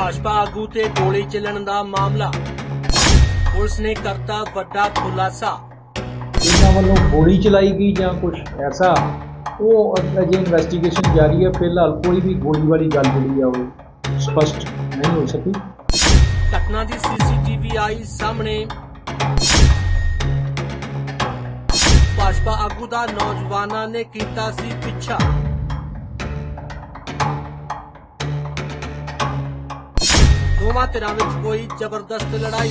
ਭਾਜਪਾ ਆਗੂ ਤੇ ਗੋਲੀ ਚੱਲਣ ਦਾ ਮਾਮਲਾ। ਪੁਲਿਸ ਨੇ ਕਰਤਾ ਵੱਡਾ ਖੁਲਾਸਾ। ਇਹਨਾਂ ਵੱਲੋਂ ਗੋਲੀ ਚਲਾਈ ਗਈ ਜਾਂ ਕੁਝ ਐਸਾ ਉਹ ਅਜੇ ਇਨਵੈਸਟੀਗੇਸ਼ਨ ਜਾਰੀ ਹੈ। ਫਿਲਹਾਲ ਕੋਈ ਵੀ ਗੋਲੀ ਵਾਲੀ ਗੱਲ ਜਿਹੜੀ ਆ ਉਹ ਸਪਸ਼ਟ ਨਹੀਂ ਹੋ ਸਕੀ। ਘਟਨਾ ਦੀ ਸੀਸੀਟੀਵੀ ਆਈ ਸਾਹਮਣੇ। ਭਾਜਪਾ ਆਗੂ ਦਾ ਨੌਜਵਾਨਾਂ ਨੇ ਕੀਤਾ ਸੀ ਪਿੱਛਾ। ਦੋਵਾਂ ਧਿਰਾਂ ਵਿੱਚ ਕੋਈ ਜ਼ਬਰਦਸਤ ਲੜਾਈ।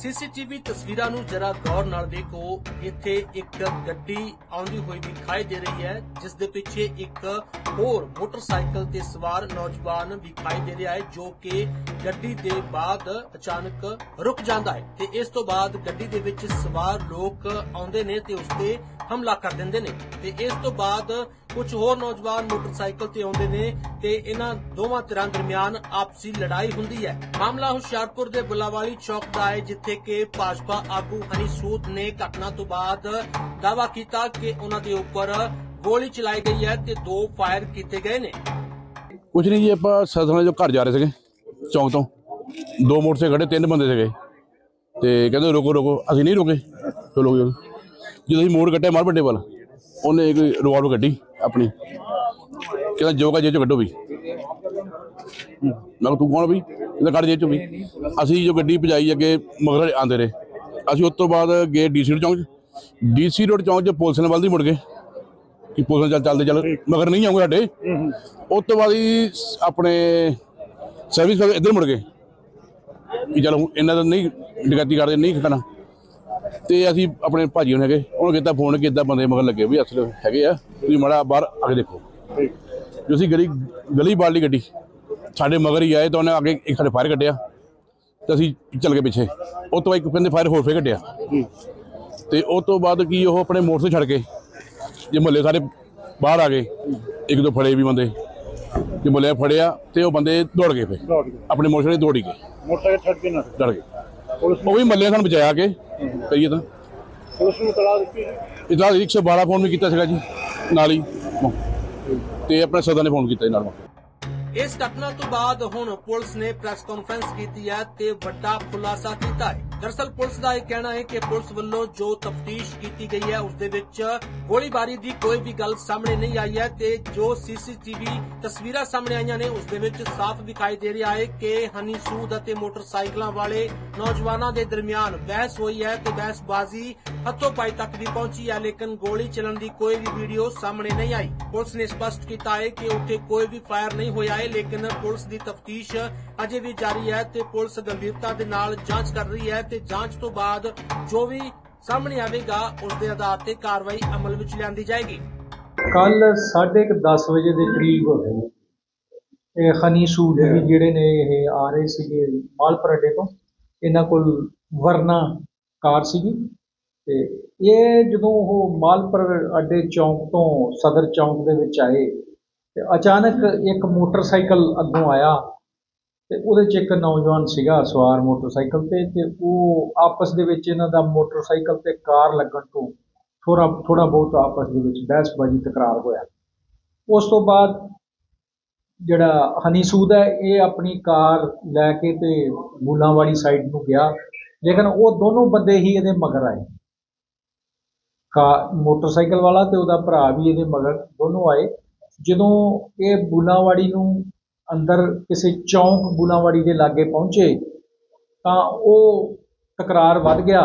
ਸੀਸੀਟੀਵੀ ਤਸਵੀਰਾਂ ਨੂੰ ਜਰਾ ਗੌਰ ਨਾਲ ਦੇਖੋ। ਇੱਥੇ ਇੱਕ ਗੱਡੀ ਆਉਂਦੀ ਹੋਈ ਦਿਖਾਈ ਦੇ ਰਹੀ ਹੈ, ਜਿਸ ਦੇ ਪਿੱਛੇ ਇੱਕ ਹੋਰ ਮੋਟਰਸਾਈਕਲ ਤੇ ਸਵਾਰ ਨੌਜਵਾਨ ਦਿਖਾਈ ਦੇ ਰਿਹਾ ਹੈ, ਜੋ ਕਿ ਗੱਡੀ ਦੇ ਬਾਅਦ ਅਚਾਨਕ ਰੁਕ ਜਾਂਦਾ ਹੈ ਤੇ ਇਸ ਤੋਂ ਬਾਅਦ ਗੱਡੀ ਦੇ ਵਿੱਚ ਸਵਾਰ ਲੋਕ ਆਉਂਦੇ ਨੇ ਤੇ ਉਸ ਤੇ ਹਮਲਾ ਕਰ ਦਿੰਦੇ ਨੇ ਤੇ ਇਸ ਤੋਂ ਬਾਅਦ ਕੁਝ ਹੋਰ ਨੌਜਵਾਨ ਮੋਟਰਸਾਈਕਲ ਤੇ ਆਉਂਦੇ ਨੇ ਤੇ ਇਹਨਾਂ ਦੋਵਾਂ ਧਿਰਾਂ ਦਰਮਿਆਨ ਆਪਸੀ ਲੜਾਈ ਹੁੰਦੀ ਹੈ। ਮਾਮਲਾ ਹੁਸ਼ਿਆਰਪੁਰ ਦੇ ਬੁਲਾਵਾਲੀ ਚੌਕ ਦਾ ਹੈ, ਜਿੱਥੇ ਕਿ ਭਾਜਪਾ ਆਗੂ ਹਨੀ ਸੂਦ ਨੇ ਘਟਨਾ ਤੋਂ ਬਾਅਦ ਦਾਅਵਾ ਕੀਤਾ ਕਿ ਉਹਨਾਂ ਦੇ ਉੱਪਰ ਗੋਲੀ ਚਲਾਈ ਗਈ ਹੈ ਤੇ ਦੋ ਫਾਇਰ ਕੀਤੇ ਗਏ ਨੇ। ਕੁਝ ਨਹੀਂ ਜੀ, ਆਪਾਂ ਸਦਨਾ ਜੋ ਘਰ ਜਾ ਰਹੇ ਸੀਗੇ, ਚੌਂਕ ਤੋਂ। ਦੋ ਮੋਟਰਸਾਈਕਲ ਖੜੇ, ਤਿੰਨ ਬੰਦੇ ਸੀਗੇ। ਤੇ ਕਹਿੰਦੇ ਰੁਕੋ ਰੁਕੋ, ਅਸੀਂ ਨਹੀਂ ਰੁਕੇ। ਚਲੋ ਜਦੋਂ ਅਸੀਂ ਮੋੜ ਕੱਟਿਆ ਮਾਰ ਵੱਡੇ ਵੱਲ, ਉਹਨੇ ਇੱਕ ਰਿਵਾਲਵਰ ਕੱਢੀ। ਆਪਣੀ। ਕਹਿੰਦਾ ਜੋ ਕਾ ਜੇ ਚੋਂ ਕੱਢੋ ਵੀ। ਮੈਂ ਕਿਹਾ, ਤੂੰ ਕੌਣ ਵੀ? ਇਹਦਾ ਕੱਢ ਜੇ ਚੋਂ ਵੀ। ਅਸੀਂ ਜੋ ਗੱਡੀ ਭਜਾਈ ਅੱਗੇ ਮਗਰ ਆਂਦੇ ਰਹੇ। ਅਸੀਂ ਉਸ ਤੋਂ ਬਾਅਦ ਗਏ ਡੀਸੀ ਰੋਡ ਚੌਂਕ ਡੀਸੀ ਰੋਡ ਚੌਂਕ 'ਚ ਪੁਲਿਸ ਨੇ ਵੱਲ ਦੀ ਮੁੜ ਗਏ। ਕਿ ਪੁਲਿਸ ਚੱਲ, ਚੱਲਦੇ, ਚੱਲ, ਮਗਰ ਨਹੀਂ ਆਉਂਗੇ ਸਾਡੇ। ਉਸ ਤੋਂ ਬਾਅਦ ਹੀ ਆਪਣੇ ਸਰਵਿਸ ਵਾਲੇ ਇੱਧਰ ਮੁੜ ਗਏ। ਕਿ ਚਲੋ ਹੁਣ ਇਹਨਾਂ ਦਾ ਨਹੀਂ, ਡਕੈਤੀ ਕਰਦੇ, ਨਹੀਂ ਖਕਣਾ ਤੇ ਅਸੀਂ ਆਪਣੇ ਭਾਜੀ ਹੋਣੇ ਹੈਗੇ ਉਹਨੂੰ ਕੀਤਾ ਫੋਨ ਕਿ ਏਦਾਂ ਬੰਦੇ ਮਗਰ ਲੱਗੇ ਵੀ ਅਸਲ ਹੈਗੇ ਆ ਤੁਸੀਂ ਮਾੜਾ ਬਾਹਰ ਆ ਕੇ ਦੇਖੋ। ਜੋ ਅਸੀਂ ਗਲੀ ਗਲੀ ਬਾੜ ਲਈ ਗੱਡੀ ਸਾਡੇ ਮਗਰ ਹੀ ਆਏ ਤਾਂ ਉਹਨੇ ਅੱਗੇ ਇੱਕ ਸਾਡੇ ਫਾਇਰ ਕੱਢਿਆ ਤੇ ਅਸੀਂ ਚੱਲ ਗਏ ਪਿੱਛੇ। ਉਹ ਤੋਂ ਇੱਕ ਕਹਿੰਦੇ ਫਾਇਰ ਹੋਰ ਫੇਰ ਕੱਢਿਆ। ਤੇ ਉਹ ਤੋਂ ਬਾਅਦ ਕੀ ਉਹ ਆਪਣੇ ਮੋਟਰ ਛੱਡ ਕੇ ਜੇ ਮਹੱਲੇ ਸਾਰੇ ਬਾਹਰ ਆ ਗਏ ਇੱਕ ਦੋ ਫੜੇ ਵੀ ਬੰਦੇ। ਜੇ ਮਹੱਲੇ ਫੜਿਆ ਤੇ ਉਹ ਬੰਦੇ ਦੌੜ ਗਏ ਫੇ ਦੌੜ ਆਪਣੇ ਮੋਟਰਸਾਈਕਲ ਤੇ ਦੌੜ ਗਏ। ਮੋਟਰਸਾਈਕਲ ਛੱਡ ਕੇ ਨਾ। ਡਰ ਗਏ। ਉਹ ਵੀ ਮਹੱਲੇ ਸਾਨੂੰ ਬਚਾਇਆ ਕੇ ਕਹੀਏ ਤਾਂ। ਪੁਲਿਸ ਨੂੰ ਤਲਾ ਦਿੱਤੀ ਇਦਾਂ 112 ਫੋਨ ਵੀ ਕੀਤਾ ਸੀਗਾ ਜੀ ਨਾਲ ਹੀ। ਤੇ ਆਪਣੇ ਸਦਾ ਨੇ ਫੋਨ ਕੀਤਾ ਜੀ ਨਾਲ। ਇਸ ਘਟਨਾ ਤੋਂ ਬਾਅਦ ਹੁਣ ਪੁਲਿਸ ਨੇ ਪ੍ਰੈਸ ਕਾਨਫਰੰਸ ਕੀਤੀ ਹੈ ਤੇ ਵੱਡਾ ਖੁਲਾਸਾ ਕੀਤਾ ਹੈ। ਦਰਸਲ ਪੁਲਿਸ ਦਾ ਇਹ ਕਹਿਣਾ ਹੈ ਕਿ ਪੁਲਿਸ ਵੱਲੋਂ ਜੋ ਤਫਤੀਸ਼ ਕੀਤੀ ਗਈ ਹੈ, ਉਸ ਦੇ ਵਿੱਚ ਗੋਲੀਬਾਰੀ ਦੀ ਕੋਈ ਵੀ ਗੱਲ ਸਾਹਮਣੇ ਨਹੀਂ ਆਈ ਹੈ ਤੇ ਜੋ ਸੀਸੀਟੀਵੀ ਤਸਵੀਰਾਂ ਸਾਹਮਣੇ ਆਈਆਂ ਨੇ, ਉਸ ਦੇ ਵਿੱਚ ਸਾਫ਼ ਦਿਖਾਈ ਦੇ ਰਿਹਾ ਹੈ ਕਿ ਹਨੀ ਸੂਦ ਅਤੇ ਮੋਟਰਸਾਈਕਲਾਂ ਵਾਲੇ ਨੌਜਵਾਨਾਂ ਦੇ ਦਰਮਿਆਨ ਬਹਿਸ ਹੋਈ ਹੈ ਤੇ ਬਹਿਸਬਾਜ਼ੀ ਹੱਥੋਂ ਪਾਈ ਤੱਕ ਵੀ ਪਹੁੰਚੀ ਹੈ, ਲੇਕਿਨ ਗੋਲੀ ਚੱਲਣ ਦੀ ਕੋਈ ਵੀ ਵੀਡੀਓ ਸਾਹਮਣੇ ਨਹੀਂ ਆਈ। ਪੁਲਿਸ ਨੇ ਸਪਸ਼ਟ ਕੀਤਾ ਹੈ ਕਿ ਉੱਥੇ ਕੋਈ ਵੀ ਫਾਇਰ ਨਹੀਂ ਹੋਇਆ ਹੈ, ਲੇਕਿਨ ਪੁਲਿਸ ਦੀ ਤਫਤੀਸ਼ ਅਜੇ ਵੀ ਜਾਰੀ ਹੈ ਤੇ ਪੁਲਿਸ ਗੰਭੀਰਤਾ ਦੇ ਨਾਲ ਜਾਂਚ ਕਰ ਰਹੀ ਹੈ ਤੇ ਜਾਂਚ ਤੋਂ ਬਾਅਦ ਜੋ ਵੀ ਸਾਹਮਣੇ ਆਵੇਗਾ, ਉਸ ਦੇ ਆਧਾਰ ਤੇ ਕਾਰਵਾਈ ਅਮਲ ਵਿੱਚ ਲਿਆਂਦੀ ਜਾਏਗੀ। ਕੱਲ 10:30 ਵਜੇ ਦੇ ਕਰੀਬ ਇਹ ਹਨੀ ਸੂਦ ਵੀ ਜਿਹੜੇ ਨੇ ਇਹ ਆ ਰਹੇ ਸੀਗੇ ਮਾਲਪੁਰ ਅੱਡੇ ਤੋਂ ਇਹਨਾਂ ਕੋਲ ਵਰਨਾ ਕਾਰ ਸੀਗੀ ਤੇ ਇਹ ਜਦੋਂ ਉਹ ਮਾਲਪੁਰ ਅੱਡੇ ਚੌਂਕ ਤੋਂ ਸਦਰ ਚੌਂਕ ਦੇ ਵਿੱਚ ਆਏ ਤੇ ਅਚਾਨਕ ਇੱਕ ਮੋਟਰਸਾਈਕਲ ਅੱਗੋਂ ਆਇਆ ਤੇ ਉਹਦੇ 'ਚ ਇੱਕ ਨੌਜਵਾਨ ਸੀਗਾ ਸਵਾਰ ਮੋਟਰਸਾਈਕਲ ਤੇ ਤੇ ਉਹ ਆਪਸ ਦੇ ਵਿੱਚ ਇਹਨਾਂ ਦਾ ਮੋਟਰਸਾਈਕਲ ਤੇ ਕਾਰ ਲੱਗਣ ਤੋਂ ਥੋੜਾ ਥੋੜਾ ਬਹੁਤ ਆਪਸ ਦੇ ਵਿੱਚ ਬਹਿਸਬਾਜ਼ੀ, ਤਕਰਾਰ ਹੋਇਆ। ਉਸ ਤੋਂ ਬਾਅਦ ਜਿਹੜਾ ਹਨੀ ਸੂਦ ਹੈ, ਇਹ ਆਪਣੀ ਕਾਰ ਲੈ ਕੇ ਤੇ ਬੂਲਾਂ ਵਾਲੀ ਸਾਈਡ ਨੂੰ ਗਿਆ। ਲੇਕਿਨ ਉਹ ਦੋਨੋਂ ਬੰਦੇ ਹੀ ਇਹਦੇ ਮਗਰ ਆਏ। ਕਾ, ਮੋਟਰਸਾਈਕਲ ਵਾਲਾ ਤੇ ਉਹਦਾ ਭਰਾ ਵੀ ਇਹਦੇ ਮਗਰ ਦੋਨੋਂ ਆਏ। ਜਦੋਂ ਇਹ ਬੂਲਾਵਾੜੀ ਨੂੰ ਅੰਦਰ ਕਿਸੇ ਚੌਂਕ ਬੂਲਾਵਾੜੀ ਦੇ ਲਾਗੇ ਪਹੁੰਚੇ ਤਾਂ ਉਹ ਤਕਰਾਰ ਵੱਧ ਗਿਆ।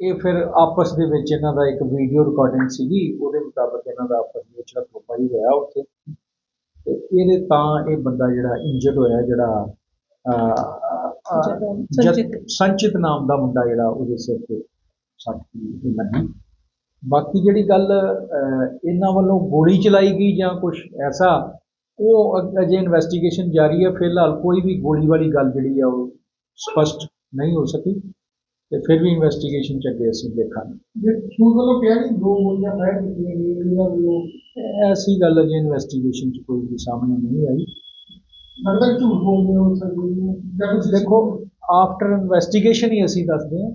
ਇਹ ਫਿਰ ਆਪਸ ਦੇ ਵਿੱਚ ਇਹਨਾਂ ਦਾ ਇੱਕ ਵੀਡੀਓ ਰਿਕਾਰਡਿੰਗ ਸੀਗੀ ਉਹਦੇ ਮੁਤਾਬਕ ਇਹਨਾਂ ਦਾ ਆਪਸ ਵਿੱਚ ਹੱਥੋਂ-ਪਾਈ ਹੋਇਆ ਉੱਥੇ। ਤੇ ਇਹਦੇ ਤਾਂ ਇਹ ਬੰਦਾ ਜਿਹੜਾ ਇੰਜਰਡ ਹੋਇਆ ਜਿਹੜਾ ਸੰਚਿਤ। ਨਾਮ ਦਾ ਮੁੰਡਾ ਜਿਹੜਾ ਉਹਦੇ ਸਿਰ ਤੇ ਸੱਟ ਲੱਗੀ ਬਾਕੀ ਜਿਹੜੀ ਗੱਲ ਇਹਨਾਂ ਵੱਲੋਂ ਗੋਲੀ ਚਲਾਈ ਗਈ ਜਾਂ ਕੁਝ ਐਸਾ ਉਹ ਅਜੇ ਇਨਵੈਸਟੀਗੇਸ਼ਨ ਜਾਰੀ ਹੈ ਫਿਲਹਾਲ ਕੋਈ ਵੀ ਗੋਲੀ ਵਾਲੀ ਗੱਲ ਜਿਹੜੀ ਆ ਉਹ ਸਪਸ਼ਟ ਨਹੀਂ ਹੋ ਸਕੀ ਤੇ ਫਿਰ ਵੀ ਇਨਵੈਸਟੀਗੇਸ਼ਨ ਚ ਅੱਗੇ ਅਸੀਂ ਦੇਖਾਂਗੇ। ਜੇ ਸੂਦ ਵੱਲੋਂ ਕਿਹਾ ਕਿ ਦੋ ਗੋਲੀਆਂ ਫਾਇਰ ਕੀਤੀਆਂ ਗਈਆਂ ਵੱਲੋਂ ਐਸੀ ਗੱਲ ਅਜੇ ਇਨਵੈਸਟੀਗੇਸ਼ਨ ਚ ਕੋਈ ਵੀ ਸਾਹਮਣੇ ਨਹੀਂ ਆਈ। ਲੱਗਦਾ ਝੂਠ ਬੋਲਦੇ ਹੋ ਸਰ ਦੇਖੋ ਆਫਟਰ ਇਨਵੈਸਟੀਗੇਸ਼ਨ ਹੀ ਅਸੀਂ ਦੱਸਦੇ ਹਾਂ।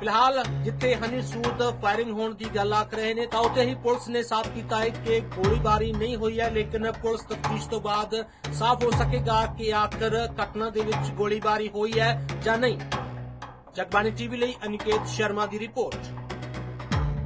ਫਿਲਹਾਲ ਜਿੱਥੇ ਹਨੀ ਸੂਦ ਫਾਇਰਿੰਗ ਹੋਣ ਦੀ ਗੱਲ ਆਖ ਰਹੇ ਨੇ, ਤਾਂ ਉੱਥੇ ਹੀ ਪੁਲਿਸ ਨੇ ਸਾਫ਼ ਕੀਤਾ ਹੈ ਕਿ ਗੋਲੀਬਾਰੀ ਨਹੀਂ ਹੋਈ ਹੈ, ਲੇਕਿਨ ਪੁਲਿਸ ਤਫਤੀਸ਼ ਤੋਂ ਬਾਅਦ ਸਾਫ਼ ਹੋ ਸਕੇਗਾ ਕਿ ਆਖਰ ਘਟਨਾ ਦੇ ਵਿੱਚ ਗੋਲੀਬਾਰੀ ਹੋਈ ਹੈ ਜਾਂ ਨਹੀਂ। ਜਗਬਾਣੀ ਟੀਵੀ ਲਈ ਅਨਿਕੇਤ ਸ਼ਰਮਾ ਦੀ ਰਿਪੋਰਟ।